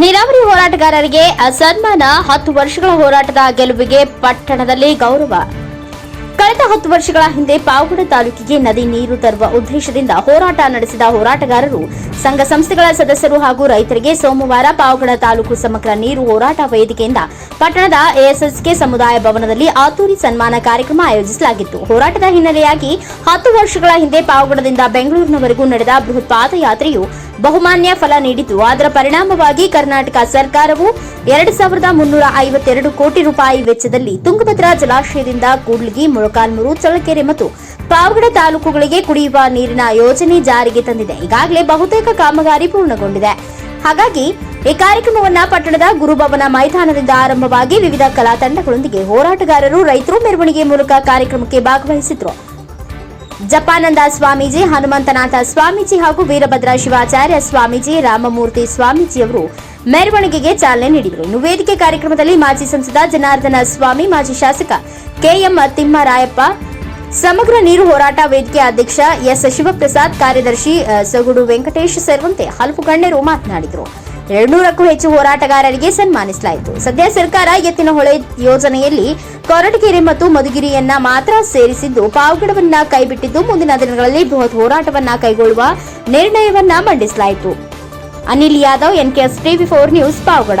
ನೀರಾವರಿ ಹೋರಾಟಗಾರರಿಗೆ ಅಸನ್ಮಾನ. ಹತ್ತು ವರ್ಷಗಳ ಹೋರಾಟದ ಗೆಲುವಿಗೆ ಪಟ್ಟಣದಲ್ಲಿ ಗೌರವ. ಕಳೆದ ಹತ್ತು ವರ್ಷಗಳ ಹಿಂದೆ ಪಾವಗಡ ತಾಲೂಕಿಗೆ ನದಿ ನೀರು ತರುವ ಉದ್ದೇಶದಿಂದ ಹೋರಾಟ ನಡೆಸಿದ ಹೋರಾಟಗಾರರು, ಸಂಘ ಸಂಸ್ಥೆಗಳ ಸದಸ್ಯರು ಹಾಗೂ ರೈತರಿಗೆ ಸೋಮವಾರ ಪಾವಗಡ ತಾಲೂಕು ಸಮಗ್ರ ನೀರು ಹೋರಾಟ ವೇದಿಕೆಯಿಂದ ಪಟ್ಟಣದ ಎಎಸ್ಎಸ್ಕೆ ಸಮುದಾಯ ಭವನದಲ್ಲಿ ಆತೂರಿ ಸನ್ಮಾನ ಕಾರ್ಯಕ್ರಮ ಆಯೋಜಿಸಲಾಗಿತ್ತು. ಹೋರಾಟದ ಹಿನ್ನೆಲೆಯಾಗಿ ಹತ್ತು ವರ್ಷಗಳ ಹಿಂದೆ ಪಾವಗಡದಿಂದ ಬೆಂಗಳೂರಿನವರೆಗೂ ನಡೆದ ಬೃಹತ್ ಪಾದಯಾತ್ರೆಯು ಬಹುಮಾನ್ಯ ಫಲ ನೀಡಿತು. ಅದರ ಪರಿಣಾಮವಾಗಿ ಕರ್ನಾಟಕ ಸರ್ಕಾರವು ಎರಡು ಸಾವಿರದ ಮುನ್ನೂರ ಐವತ್ತೆರಡು ಕೋಟಿ ರೂಪಾಯಿ ವೆಚ್ಚದಲ್ಲಿ ತುಂಗಭದ್ರಾ ಜಲಾಶಯದಿಂದ ಕೂಡ್ಲಿಗಿ ಮೊಳಕಾಲ್ಮೂರು ಚಳ್ಳಕೆರೆ ಮತ್ತು ಪಾವಗಡ ತಾಲೂಕುಗಳಿಗೆ ಕುಡಿಯುವ ನೀರಿನ ಯೋಜನೆ ಜಾರಿಗೆ ತಂದಿದೆ. ಈಗಾಗಲೇ ಬಹುತೇಕ ಕಾಮಗಾರಿ ಪೂರ್ಣಗೊಂಡಿದೆ. ಹಾಗಾಗಿ ಈ ಕಾರ್ಯಕ್ರಮವನ್ನ ಪಟ್ಟಣದ ಗುರುಭವನ ಮೈದಾನದಿಂದ ಆರಂಭವಾಗಿ ವಿವಿಧ ಕಲಾ ತಂಡಗಳೊಂದಿಗೆ ಹೋರಾಟಗಾರರು, ರೈತರು ಮೆರವಣಿಗೆ ಮೂಲಕ ಕಾರ್ಯಕ್ರಮಕ್ಕೆ ಭಾಗವಹಿಸಿದ್ರು. ಜಪಾನಂದ ಸ್ವಾಮೀಜಿ, ಹನುಮಂತನಾಥ ಸ್ವಾಮೀಜಿ ಹಾಗೂ ವೀರಭದ್ರ ಶಿವಾಚಾರ್ಯ ಸ್ವಾಮೀಜಿ, ರಾಮಮೂರ್ತಿ ಸ್ವಾಮೀಜಿಯವರು ಮೆರವಣಿಗೆಗೆ ಚಾಲನೆ ನೀಡಿದರು. ಇನ್ನು ವೇದಿಕೆ ಕಾರ್ಯಕ್ರಮದಲ್ಲಿ ಮಾಜಿ ಸಂಸದ ಜನಾರ್ದನ ಸ್ವಾಮಿ, ಮಾಜಿ ಶಾಸಕ ಕೆಎಂ ತಿಮ್ಮರಾಯಪ್ಪ, ಸಮಗ್ರ ನೀರು ಹೋರಾಟ ವೇದಿಕೆ ಅಧ್ಯಕ್ಷ ಎಸ್ ಶಿವಪ್ರಸಾದ್, ಕಾರ್ಯದರ್ಶಿ ಸಗುಡು ವೆಂಕಟೇಶ್ ಸೇರಿದಂತೆ ಹಲವು ಗಣ್ಯರು ಮಾತನಾಡಿದರು. ಎರಡ್ನೂರಕ್ಕೂ ಹೆಚ್ಚು ಹೋರಾಟಗಾರರಿಗೆ ಸನ್ಮಾನಿಸಲಾಯಿತು. ಸದ್ಯ ಸರ್ಕಾರ ಎತ್ತಿನಹೊಳೆ ಯೋಜನೆಯಲ್ಲಿ ಕೊರಟಗೆರೆ ಮತ್ತು ಮಧುಗಿರಿಯನ್ನ ಮಾತ್ರ ಸೇರಿಸಿದ್ದು, ಪಾವಗಡವನ್ನ ಕೈಬಿಟ್ಟಿದ್ದು ಮುಂದಿನ ದಿನಗಳಲ್ಲಿ ಬೃಹತ್ ಹೋರಾಟವನ್ನ ಕೈಗೊಳ್ಳುವ ನಿರ್ಣಯವನ್ನ ಮಂಡಿಸಲಾಯಿತು. Anil Yadav NKS TV four news Pavagada.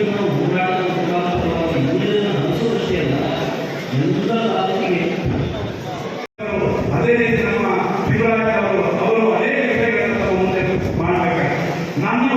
ಅದೇ ರೀತಿ ನಮ್ಮ ಶಿವರಾಜ್ ಅವರು ಅವರು ಅನೇಕ ವಿಷಯಗಳನ್ನು ಮುಂದೆ ಮಾಡಬೇಕಾಗಿದೆ. ನಾನು